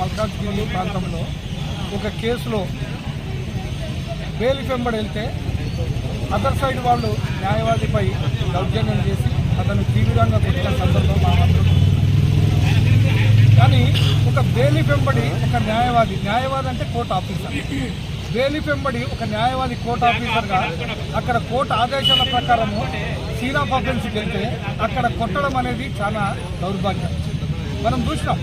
మల్తాన్గూరు ప్రాంతంలో ఒక కేసులో బెయిల్ వెంబడి వెళ్తే అదర్ సైడ్ వాళ్ళు న్యాయవాదిపై దౌర్జన్యం చేసి అతను తీవ్రంగా కొట్టిన సందర్భం కానీ ఒక బేలి వెంబడి ఒక న్యాయవాది న్యాయవాది అంటే కోర్టు ఆఫీసర్. బెయిల్ వెంబడి ఒక న్యాయవాది కోర్టు ఆఫీసర్గా అక్కడ కోర్టు ఆదేశాల ప్రకారము సీనా పబ్లిన్స్కి వెళ్తే అక్కడ కొట్టడం అనేది చాలా దౌర్భాగ్యం. మనం చూసినాం.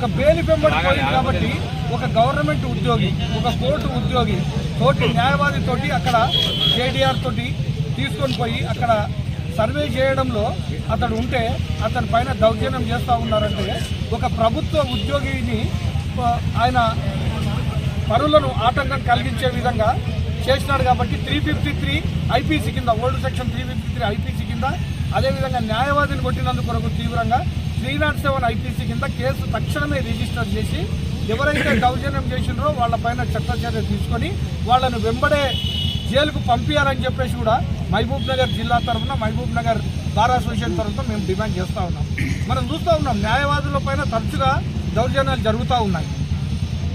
ఒక బెయిల్ పెంబడి పోయింది కాబట్టి ఒక గవర్నమెంట్ ఉద్యోగి ఒక కోర్టు ఉద్యోగి తోటి న్యాయవాది తోటి అక్కడ కేటీఆర్ తోటి తీసుకొని పోయి అక్కడ సర్వే చేయడంలో అతడు ఉంటే అతని పైన దౌర్జన్యం చేస్తూ ఉన్నారంటే ఒక ప్రభుత్వ ఉద్యోగిని ఆయన పనులను ఆటంకం కలిగించే విధంగా చేసినాడు కాబట్టి త్రీ ఫిఫ్టీ త్రీ ఐపీసీ కింద old section three fifty three IPC కింద అదేవిధంగా న్యాయవాదిని కొట్టినందుకు కొరకు తీవ్రంగా త్రీ నాట్ సెవెన్ ఐపీసీ కింద కేసు తక్షణమే రిజిస్టర్ చేసి ఎవరైతే దౌర్జన్యం చేసినారో వాళ్ళపైన చట్టచర్య తీసుకొని వాళ్ళను వెంబడే జైలుకు పంపించాలని చెప్పేసి కూడా మహబూబ్ నగర్ జిల్లా తరఫున మహబూబ్ నగర్ బార్ అసోసియేషన్ తరఫున మేము డిమాండ్ చేస్తూ ఉన్నాం. మనం చూస్తూ ఉన్నాం న్యాయవాదుల పైన తరచుగా దౌర్జన్యాలు జరుగుతూ ఉన్నాయి.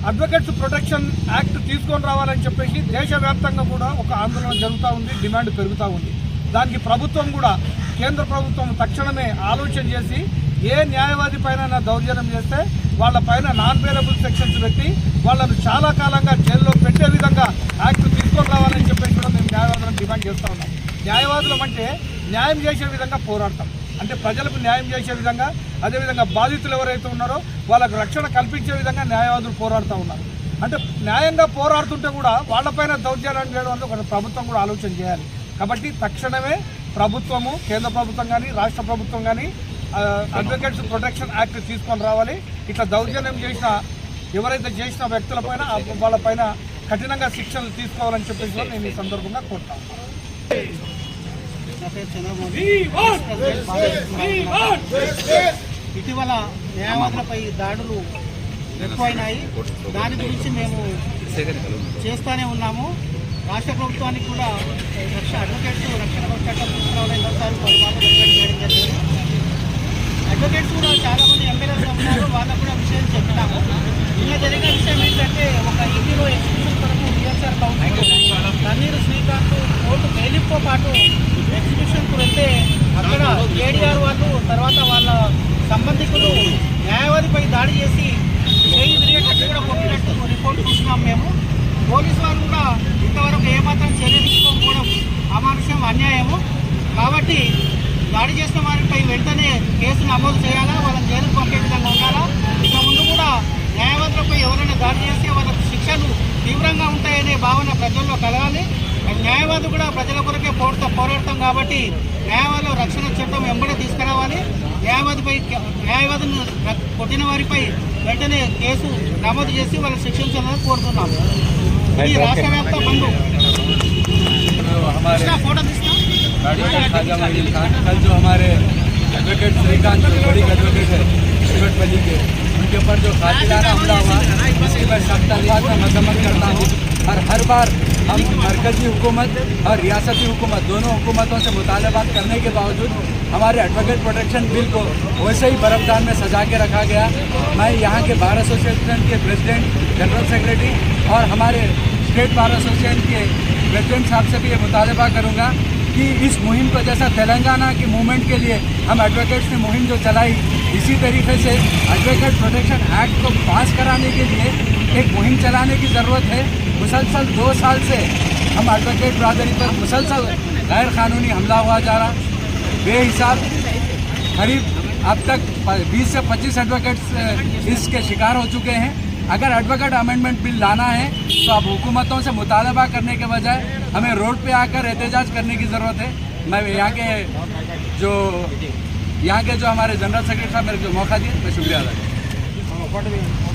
అడ్వకేట్స్ ప్రొటెక్షన్ యాక్ట్ తీసుకొని రావాలని చెప్పేసి దేశవ్యాప్తంగా కూడా ఒక ఆందోళన జరుగుతూ ఉంది డిమాండ్ పెరుగుతూ ఉంది. దానికి ప్రభుత్వం కూడా కేంద్ర ప్రభుత్వం తక్షణమే ఆలోచన చేసి ఏ న్యాయవాది పైన దౌర్జన్యం చేస్తే వాళ్ళ పైన నాన్ వేరబుల్ సెక్షన్స్ పెట్టి వాళ్ళను చాలా కాలంగా జైల్లో పెట్టే విధంగా యాక్ట్ తీసుకొని రావాలని చెప్పేసి కూడా మేము న్యాయవాదులను డిమాండ్ చేస్తూ ఉన్నాం. న్యాయవాదులం అంటే న్యాయం చేసే విధంగా పోరాడతాం. అంటే ప్రజలకు న్యాయం చేసే విధంగా అదేవిధంగా బాధితులు ఎవరైతే ఉన్నారో వాళ్ళకు రక్షణ కల్పించే విధంగా న్యాయవాదులు పోరాడుతూ ఉన్నారు. అంటే న్యాయంగా పోరాడుతుంటే కూడా వాళ్ళపైన దౌర్జన్యం చేయడం వల్ల ఒక ప్రభుత్వం కూడా ఆలోచన చేయాలి. కాబట్టి తక్షణమే ప్రభుత్వము కేంద్ర ప్రభుత్వం కానీ రాష్ట్ర ప్రభుత్వం కానీ అడ్వకేట్స్ ప్రొటెక్షన్ యాక్ట్ తీసుకొని రావాలి. ఇట్లా దౌర్జన్యం చేసిన ఎవరైతే చేసిన వ్యక్తులపైన ఆ వాళ్ళపైన కఠినంగా శిక్షలు తీసుకోవాలని చెప్పేసి నేను ఈ సందర్భంగా కోరుతాను ఇటీవల న్యాయవాదులపై దాడులు ఎక్కువైనాయి. దాని గురించి మేము చేస్తూనే ఉన్నాము. రాష్ట్ర ప్రభుత్వానికి కూడా రక్ష అడ్వకేట్స్ రక్షణ చట్టం తీసుకురావాలని ఎన్నోసార్లు పలుమార్లు రికమెండ్ చేయడం జరిగింది అడ్వకేట్స్ కూడా చాలా మంది ఎమ్మెల్యేలు ఉన్నారు వాళ్ళకు కూడా విషయం చెప్పినాము నిన్న జరిగిన విషయం ఏంటంటే ఒక ఇంటిలో ఎగ్జిబిషన్ కొరకు DSR council Tanneeru Srikanth court బెయిలింగ్తో పాటు ఎగ్జిబిషన్కు వెళ్తే అక్కడ ఏడీఆర్ వాళ్ళు తర్వాత వాళ్ళ సంబంధికులు న్యాయవాదిపై దాడి చేసి చేయి విరిగేటట్టు కూడా కొట్టినట్టు రిపోర్ట్ చూసినాం మేము పోలీసు వారు కూడా ఇంతవరకు ఏమాత్రం చర్య తీసుకోకపోవడం అమానుషం అన్యాయము కాబట్టి దాడి చేసిన వారిపై వెంటనే కేసు నమోదు చేయాలా? వాళ్ళని జైలుకు పంపే విధంగా ఉండాలా? ఇక న్యాయవంతులకు ఎవరైనా దాడి చేస్తే వాళ్ళకు శిక్షలు తీవ్రంగా ఉంటాయనే భావన ప్రజల్లో కలగాలి. న్యాయవాది కూడా ప్రజల కొరకే పోరుతా పోరాడతాం కాబట్టి న్యాయవాదులు రక్షణ చట్టం వెంబడే తీసుకురావాలి. న్యాయవాదిపై న్యాయవాదిని కొట్టిన వారిపై వెంటనే కేసు నమోదు చేసి వాళ్ళు శిక్షించాలని కోరుతున్నాం. ఈ రాష్ట్ర వ్యాప్త బంధు. ఫోటో తీసుకున్నాం एडवोकेट श्रीकांत जो, बड़ी एडवोकेट है शिवटपल्ली के। उनके ऊपर जो कातिलाना हमला हुआ इसकी मैं सख्त अंदाज में मजम्मत करता हूँ। और हर बार हम मरकजी हुकूमत और रियासती हुकूमत, दोनों हुकूमतों से मुतालबात करने के बावजूद हमारे एडवोकेट प्रोटेक्शन बिल को वैसे ही बर्फदान में सजा के रखा गया। मैं यहाँ के बार एसोसिएशन के प्रेसिडेंट जनरल सेक्रेटरी और हमारे स्टेट बार एसोसिएशन के प्रेसिडेंट साहब से भी ये मुतालबा करूँगा। कि इस मुहिम को जैसा तेलंगाना की मूवमेंट के लिए हम एडवोकेट्स ने मुहिम जो चलाई, इसी तरीके से एडवोकेट प्रोटेक्शन एक्ट को पास कराने के लिए एक मुहिम चलाने की ज़रूरत है। मुसलसल दो साल से हम एडवोकेट बरदरी पर मुसलसल गैर कानूनी हमला हुआ जा रहा। बेहिसाब करीब अब तक 20 से 25 एडवोकेट्स इसके शिकार हो चुके हैं। अगर एडवोकेट अमेंडमेंट बिल लाना है तो आप हुकूमतों से मुतालबा करने के बजाय हमें रोड पे आकर एहतजाज करने की ज़रूरत है। मैं यहाँ के जो, यहाँ के जो हमारे जनरल सेक्रेटरी साहब, मेरे को मौका दिए, मैं शुक्रिया अदा